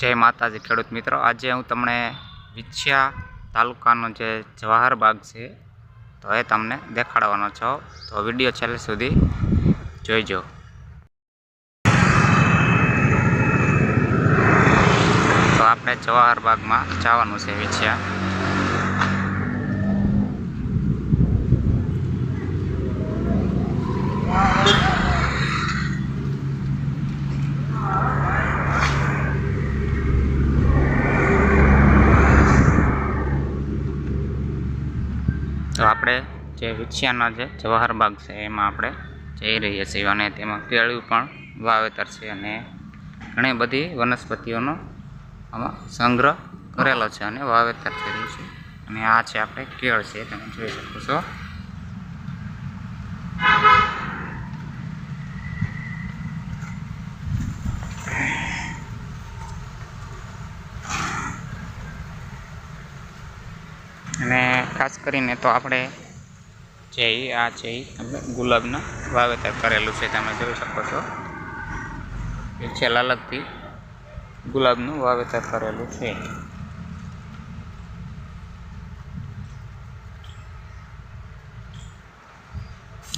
જય માતાજી, ખેડૂત મિત્રો. આજે હું તમને વિછિયા તાલુકાનો જે જવાહર બાગ છે, તો એ તમને દેખાડવાનો છો. તો વીડિયો છેલ્લે સુધી જોઈજો. તો આપણે જવાહર બાગમાં જવાનું છે વિછિયા. તો આપણે જે વિછિયાના જે જવાહર બાગ છે, એમાં આપણે જઈ રહીએ છીએ અને તેમાં કેળું પણ વાવેતર છે અને ઘણી બધી વનસ્પતિઓનો આમાં સંગ્રહ કરેલો છે અને વાવેતર થયેલું છે. અને આ છે આપણે કેળ છે, તમે જોઈ શકો છો. અને ખાસ કરીને તો આપણે જે ઈ આ છે ઈ તમે ગુલાબના વાવેતર કરેલું છે, તમે જોઈ શકો છો. એ છેલ્લા અલગથી ગુલાબનું વાવેતર કરેલું છે.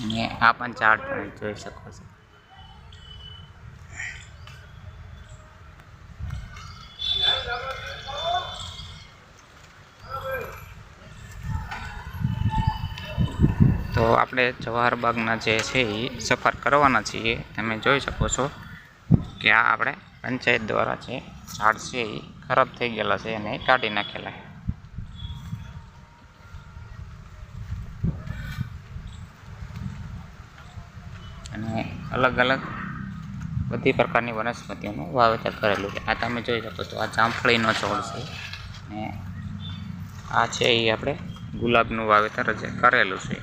અને આ પણ ઝાડ તમે જોઈ શકો છો. આપણે જવાહર બાગના જે છે એ સફર કરવાના છીએ, તમે જોઈ શકો છો કે આ આપણે પંચાયત દ્વારા છે ઝાડ છે એ ખરાબ થઈ ગયેલા છે અને કાઢી નાખેલા છે. અને અલગ અલગ બધી પ્રકારની વનસ્પતિઓનું વાવેતર કરેલું છે. આ તમે જોઈ શકો છો, આ જામફળીનો છોડ છે અને આ છે એ આપણે ગુલાબનું વાવેતર જે કરેલું છે.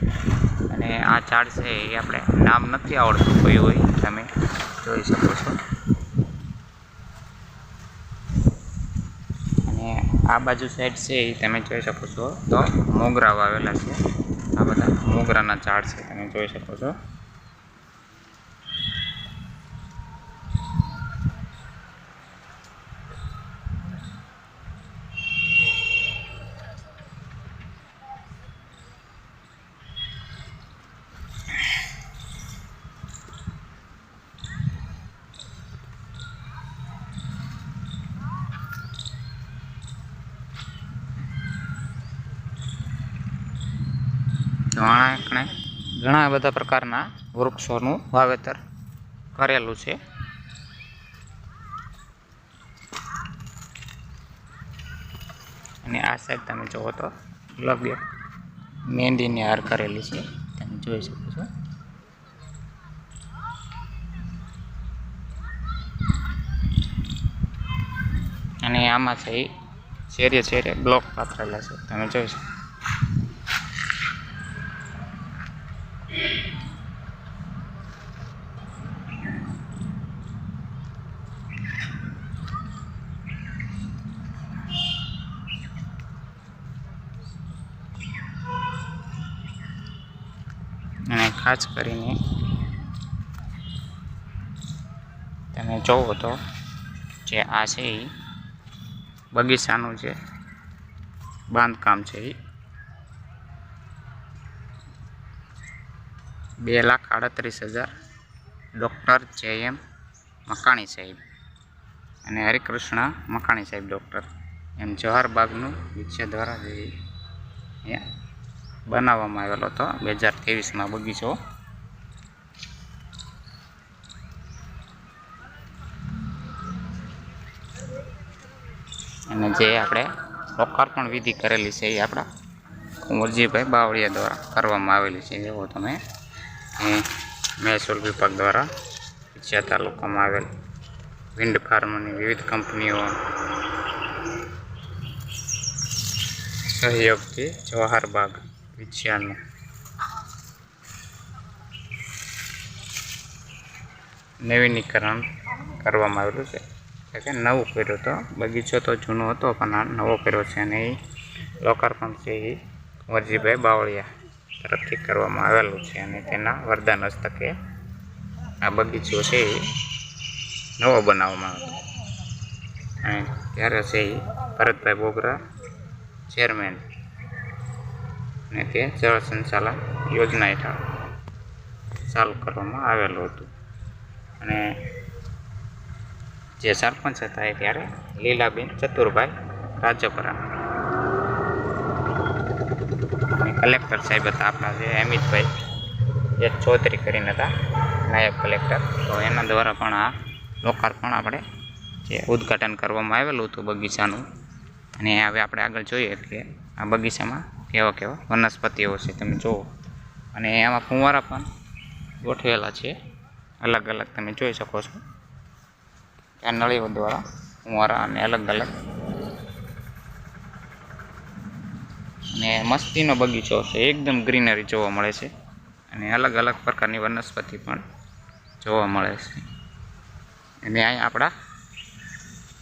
અને આ ઝાડ છે એ આપણે નામ નથી આવડતું કોઈ હોય, તમે જોઈ શકો છો. અને આ બાજુ સાઈડ છે એ તમે જોઈ શકો છો. તો મોગરા વાવેલા છે. આ બધા મોગરાના ઝાડ છે, તમે જોઈ શકો છો. ઘણા ઘણા બધા પ્રકારના વૃક્ષોનું વાવેતર કરેલું છે. અને આ સાઈડ તમે જુઓ તો લગ્ન મહેંદીની હાર કરેલી છે. તમે જોઈ શકો છો. અને આમાં છે શેરીએ શેરીએ બ્લોક પાથરેલા છે. તમે જોઈ શકો અને ખાસ કરીને તમે જોવો તો જે આ છે એ બગીચાનું જે બાંધકામ છે એ બે લાખ આડત્રીસ હજાર ડૉક્ટર જે એમ મકાણી સાહેબ અને હરિકૃષ્ણ મકાણી સાહેબ ડૉક્ટર. એમ જવાહર બાગનું વિછે દ્વારા જે બનાવવામાં આવેલો હતો. બે હજાર ત્રેવીસમાં બગીચો. અને જે આપણે લોકાર્પણ વિધિ કરેલી છે એ આપણા કુંવરજીભાઈ બાવળિયા દ્વારા કરવામાં આવેલી છે. એવો તમે મહેસૂલ વિભાગ દ્વારા વિછિયા તાલુકામાં આવેલ વિન્ડ ફાર્મની વિવિધ કંપનીઓ સહયોગથી જવાહર બાગ નવીનીકરણ કરવામાં આવેલું છે. એટલે કે નવું કર્યું હતો બગીચો તો જૂનો હતો, પણ આ નવો કર્યો છે અને એ લોકાર્પણ છે એ વરજીભાઈ બાવળિયા તરફથી કરવામાં આવેલું છે અને તેના વરદાન હસ્તકે આ બગીચો છે એ નવો બનાવવામાં આવ્યો અને ત્યારે છે એ ભરતભાઈ બોગરા ચેરમેન અને તે જળ સંચાલન યોજના હેઠળ ચાલુ કરવામાં આવેલું હતું. અને જે સરપંચ હતા એ ત્યારે લીલાબેન ચતુરભાઈ રાજપરા. અને કલેક્ટર સાહેબ હતા આપણા જે અમિતભાઈ, જે ચૌધરી કરીને હતા, નાયબ કલેક્ટર. તો એના દ્વારા પણ આ લોકાર્પણ આપણે જે ઉદ્ઘાટન કરવામાં આવેલું હતું બગીચાનું. અને હવે આપણે આગળ જોઈએ કે આ બગીચામાં કેવા કેવા વનસ્પતિઓ છે, તમે જુઓ. અને એમાં ફુવારા પણ ગોઠવેલા છે. અલગ અલગ તમે જોઈ શકો છો. આ નળીઓ દ્વારા ફુવારા અને અલગ અલગ. અને મસ્તીનો બગીચો છે, એકદમ ગ્રીનરી જોવા મળે છે. અને અલગ અલગ પ્રકારની વનસ્પતિ પણ જોવા મળે છે. અને અહીં આપણા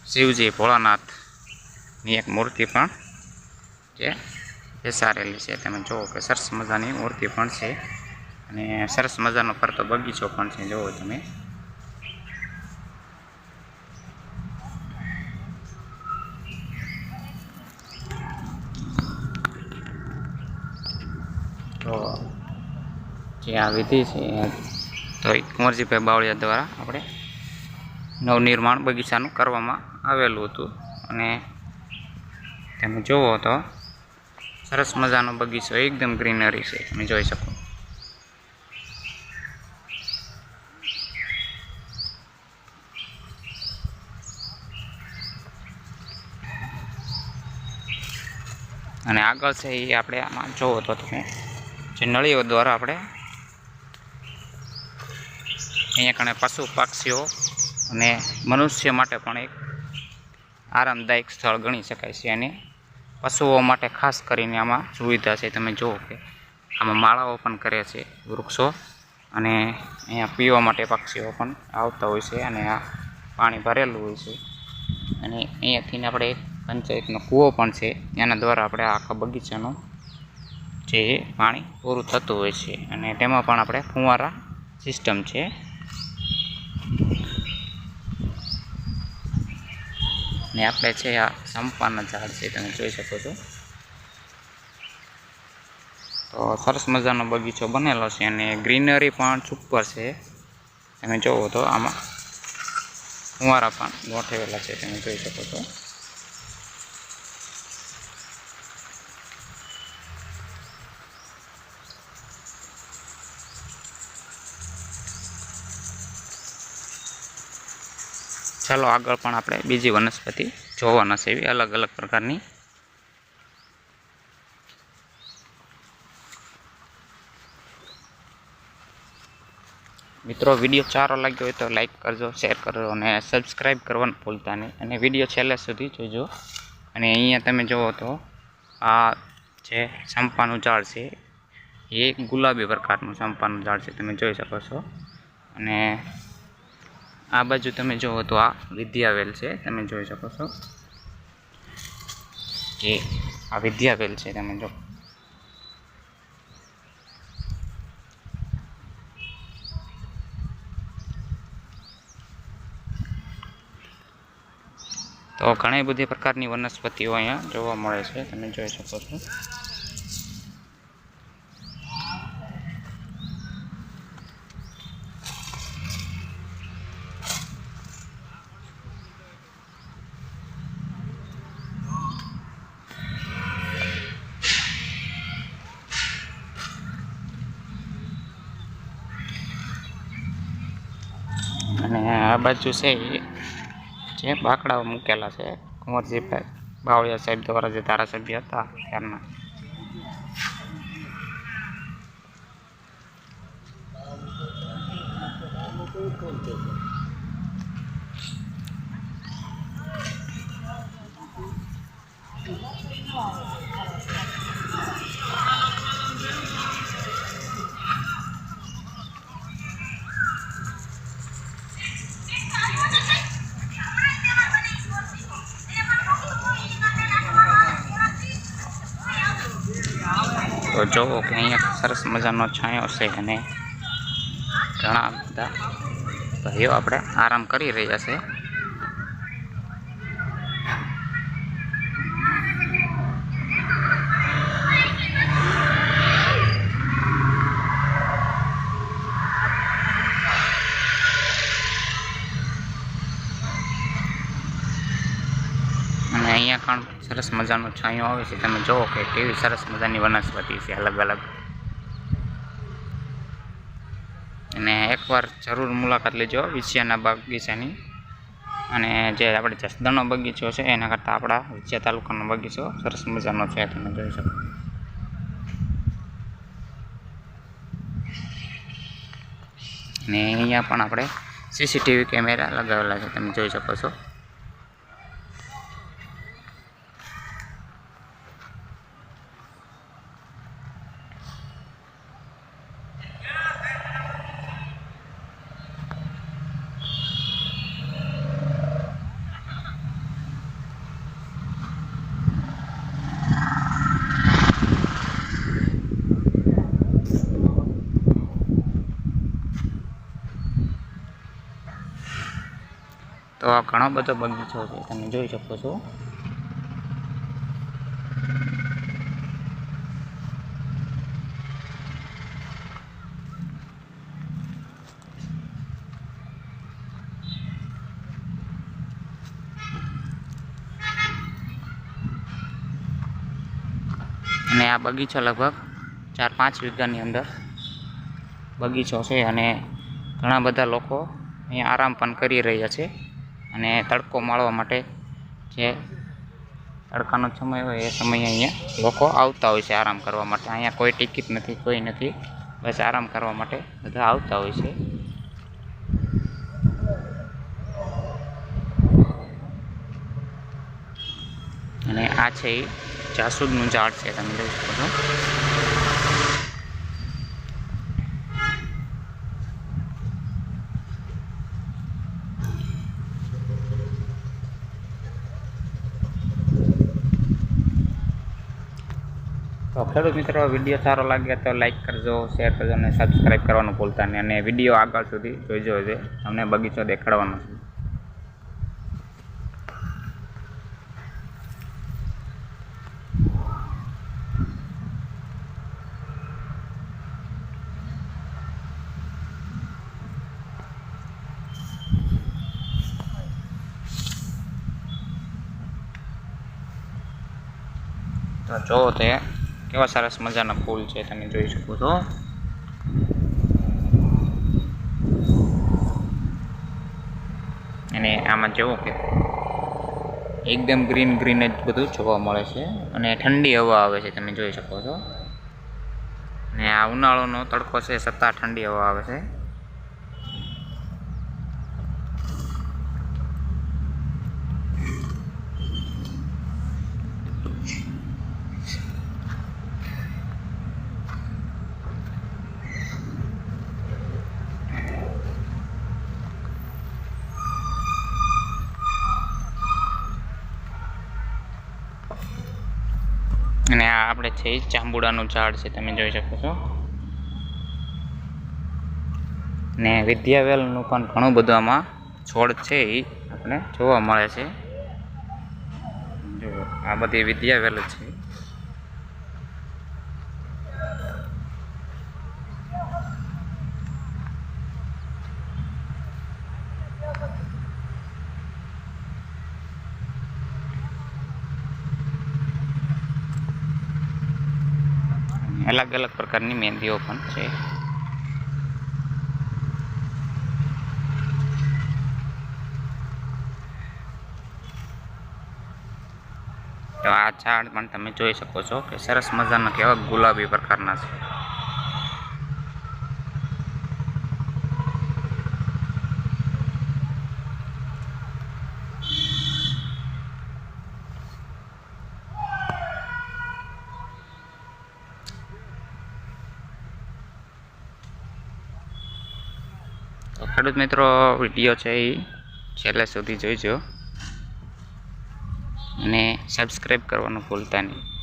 શિવજી ભોળાનાથની એક મૂર્તિ પણ જે બેસાડેલી છે. તમે જુઓ કે સરસ મજાની મૂર્તિ પણ છે. અને સરસ મજાનો ફરતો બગીચો પણ છે. જુઓ તમે. તો જે આ વિધિ છે તો કુંવરજીભાઈ બાવળિયા દ્વારા આપણે નવનિર્માણ બગીચાનું કરવામાં આવેલું હતું. અને તમે જુઓ તો સરસ મજાનો બગીચો, એકદમ ગ્રીનરી છે, તમે જોઈ શકો. અને આગળ છે એ આપણે આમાં જોવો તો તમે, જે નળીઓ દ્વારા આપણે અહીંયા કણે પશુ, પક્ષીઓ અને મનુષ્ય માટે પણ એક આરામદાયક સ્થળ ગણી શકાય છે અને પશુઓ માટે ખાસ કરીને આમાં સુવિધા છે. તમે જુઓ કે આમાં માળાઓ પણ કરે છે વૃક્ષો અને અહીંયા પીવા માટે પક્ષીઓ પણ આવતા હોય છે અને આ પાણી ભરેલું હોય છે. અને અહીંયાથી આપણે પંચાયતનો કૂવો પણ છે. એના દ્વારા આપણે આખા બગીચાનું જે પાણી પૂરું થતું હોય છે. અને તેમાં પણ આપણે ફુવારા સિસ્ટમ છે. ને આપણે છે આ સંપાના ઝાડ છે, તમે જોઈ શકો છો. તો સરસ મજાનો બગીચો બનેલો છે અને ગ્રીનરી પણ સુપર છે. તમે જોવો તો આમાં કુંવારા પણ ગોઠવેલા છે, તમે જોઈ શકો છો. ચાલો આગળ પણ આપણે બીજી વનસ્પતિ જોવાના છે એવી અલગ અલગ પ્રકારની. મિત્રો, વીડિયો સારો લાગ્યો હોય તો લાઈક કરજો, શેર કરજો અને સબસ્ક્રાઈબ કરવાનું ભૂલતા નહીં. અને વીડિયો છેલ્લે સુધી જોજો. અને અહીંયા તમે જુઓ તો આ જે ચંપાનું ઝાડ છે, એ ગુલાબી પ્રકારનું ચંપાનું ઝાડ છે, તમે જોઈ શકો છો. અને આ બાજુ તમે જુઓ તો આ વિદ્યાવેલ છે, તમે જોઈ શકો છો. કે આ વિદ્યાવેલ છે, તમે જો તો ઘણી બધી પ્રકારની વનસ્પતિઓ અહીંયા જોવા મળે છે, તમે જોઈ શકો છો અને આ બાજુ છે જે બાકડાઓ મૂકેલા છે કુંવરજીભાઈ બાવળિયા સાહેબ દ્વારા જે ધારાસભ્ય હતા ત્યારના. જુઓ કે અહીંયા સરસ મજાનો છાંયો છે અને ઘણા બધા ભાઈઓ આપણે આરામ કરી રહ્યા છે અહીંયા પણ સરસ મજાનો છાંયો આવે છે. તમે જુઓ કે કેવી સરસ મજાની વનસ્પતિ છે, અલગ અલગ. અને એકવાર જરૂર મુલાકાત લેજો વિછિયાના બગીચાની અને જે આપણે જસદણનો બગીચો છે, એના કરતાં આપણા વિછિયા તાલુકાનો બગીચો સરસ મજાનો છે, તમે જોઈ શકો. અને અહીંયા પણ આપણે સીસીટીવી કેમેરા લગાવેલા છે, તમે જોઈ શકો છો. તો આ ઘણો બધો બગીચો છે તમે જોઈ શકો છો. અને આ બગીચો લગભગ ચાર પાંચ વીઘાની અંદર બગીચો છે અને ઘણા બધા લોકો અહીંયા આરામ પણ કરી રહ્યા છે. અને તડકો માળવા માટે જે તડકાનો સમય હોય એ સમયે અહીંયા લોકો આવતા હોય છે આરામ કરવા માટે. અહીંયા કોઈ ટિકિટ નથી, કોઈ નથી. બસ આરામ કરવા માટે બધા આવતા હોય છે. અને આ છે એ જાસૂદનું ઝાડ છે, તમે જોઈ શકો છો. તો ખેડૂત મિત્રો વીડિયો સારો લાગે તો લાઈક કરજો શેર કરજો અને સબસ્ક્રાઈબ કરવાનું ભૂલતા નહીં. અને વીડિયો આગળ સુધી જોઈજો છે તમને બગીચો દેખાડવાનો છે. જો તે કેવા સરસ મજાના ફૂલ છે, તમે જોઈ શકો છો. અને આમાં જુઓ કે એકદમ ગ્રીન ગ્રીન જ બધું જોવા મળે છે અને ઠંડી હવા આવે છે, તમે જોઈ શકો છો. અને આ ઉનાળોનો તડકો છે છતાં ઠંડી હવા આવે છે. અને આ આપણે છે એ જાંબુડાનું ઝાડ છે, તમે જોઈ શકો છો. ને વિદ્યાવેલનું પણ ઘણું બધું આમાં છોડ છે એ આપણે જોવા મળે છે. જો આ બધી વિદ્યાવેલ છે. અલગ પ્રકારની મહેંદીઓ પણ છે. તો આ ઝાડ પણ તમે જોઈ શકો છો કે સરસ મજાના કેવા ગુલાબી પ્રકારના છે. ખેડૂત મિત્રો વીડિયો છે એ છેલ્લે સુધી જોઈજો. અને સબસ્ક્રાઈબ કરવાનું ભૂલતા નહીં.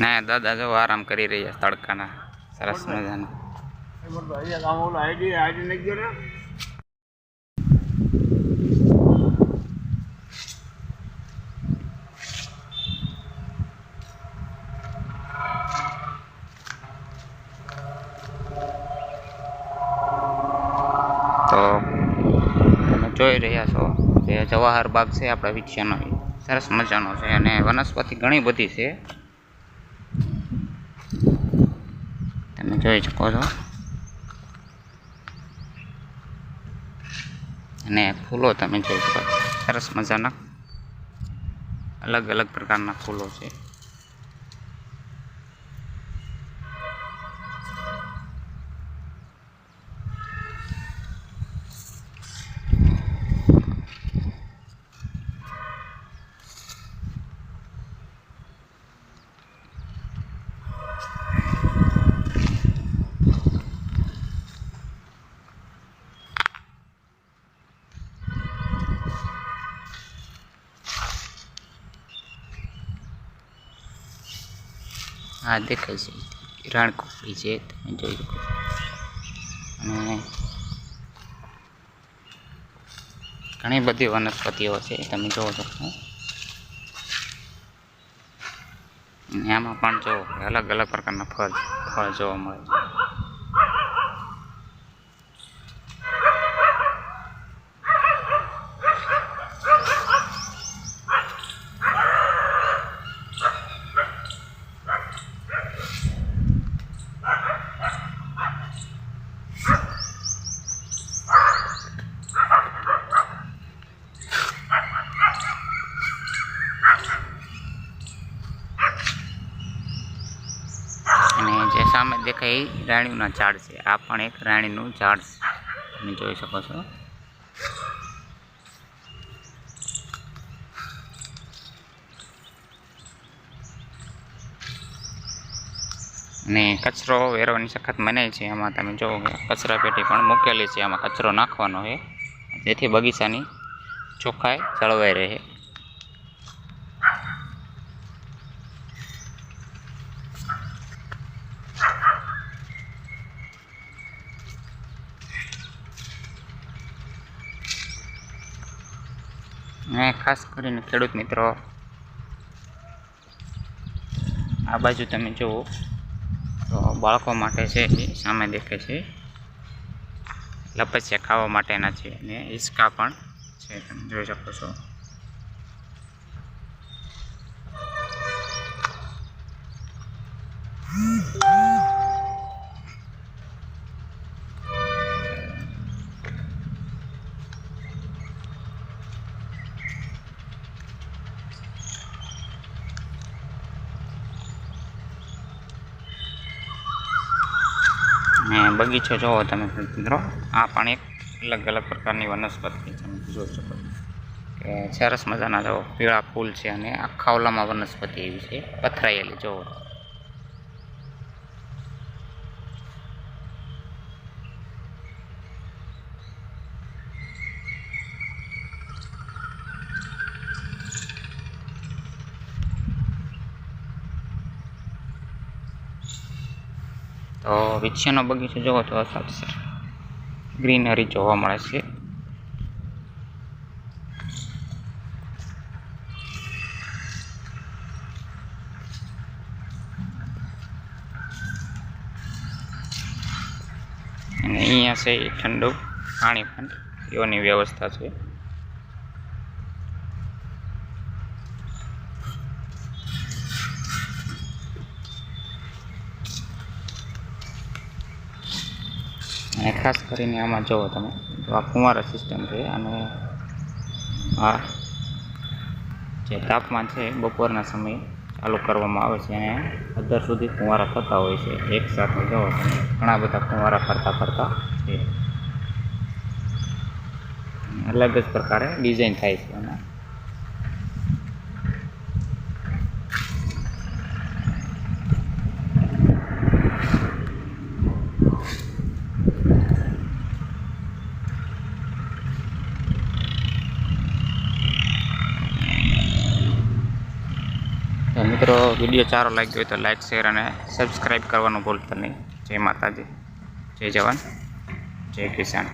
ના દાદા જો આરામ કરી રહ્યા તડકાના. સરસ મજાના. તો તમે જોઈ રહ્યા છો જે જવાહર બાગ છે આપણા વિચ્યાનો સરસ મજાનો છે અને વનસ્પતિ ઘણી બધી છે. જોઈ શકો છો. અને ફૂલો તમે જોઈ શકો સરસ મજાના અલગ અલગ પ્રકારના ફૂલો છે. હા, દેખાય છે. હિરણ કોફી છે, તમે જોઈ શકો. અને ઘણી બધી વનસ્પતિઓ છે, તમે જોવો છો. એમાં પણ જો અલગ અલગ પ્રકારના ફળ ફળ જોવા મળે છે. સામે દેખાય એ રાણીના ઝાડ છે? આ પણ એક રાણીનું ઝાડ છે. તમે જોઈ શકો છો. અને કચરો વેરવાની સખત મનાય છે. એમાં તમે જુઓ કે કચરા પેટી પણ મૂકેલી છે. આમાં કચરો નાખવાનો છે. જેથી બગીચાની ચોખ્ખાઈ જળવાઈ રહે. અને ખાસ કરીને ખેડૂત મિત્રો. આ બાજુ તમે જુઓ, તો બાળકો માટે છે એ સામે દેખે છે. લપસ્યા ખાવા માટેના છે અને હિંચકા પણ છે, તમે જોઈ શકો છો. અને બગીચો જોવો તમે મિત્રો. આ પણ એક અલગ અલગ પ્રકારની વનસ્પતિ તમે જોઈ શકો છો કે સરસ મજાના જો પીળા ફૂલ છે અને આખા ઓલામાં વનસ્પતિ એવી છે. પથરાયેલી, જોવો. તો વિછિયાનો બગીચો જોવો તો સરસ ગ્રીનરી જોવા મળે છે. અને અહીંયા છે ઠંડુ પાણી પણ પીવાની વ્યવસ્થા છે. અને ખાસ કરીને આમાં જુઓ તમે, તો આ ફુવારા સિસ્ટમ છે અને આ જે તાપમાન છે બપોરના સમયે ચાલુ કરવામાં આવે છે અને અધર સુધી ફુવારા થતા હોય છે. એક સાથે જુઓ ઘણા બધા ફુવારા ફરતા ફરતા છે. અલગ જ પ્રકારે ડિઝાઇન થાય છે એમાં તો મિત્રો વીડિયો સારો લાગ્યો હોય તો લાઈક શેર અને સબસ્ક્રાઈબ કરવાનું ભૂલતા નહીં. જય માતાજી. જય જવાન. જય કિસાન.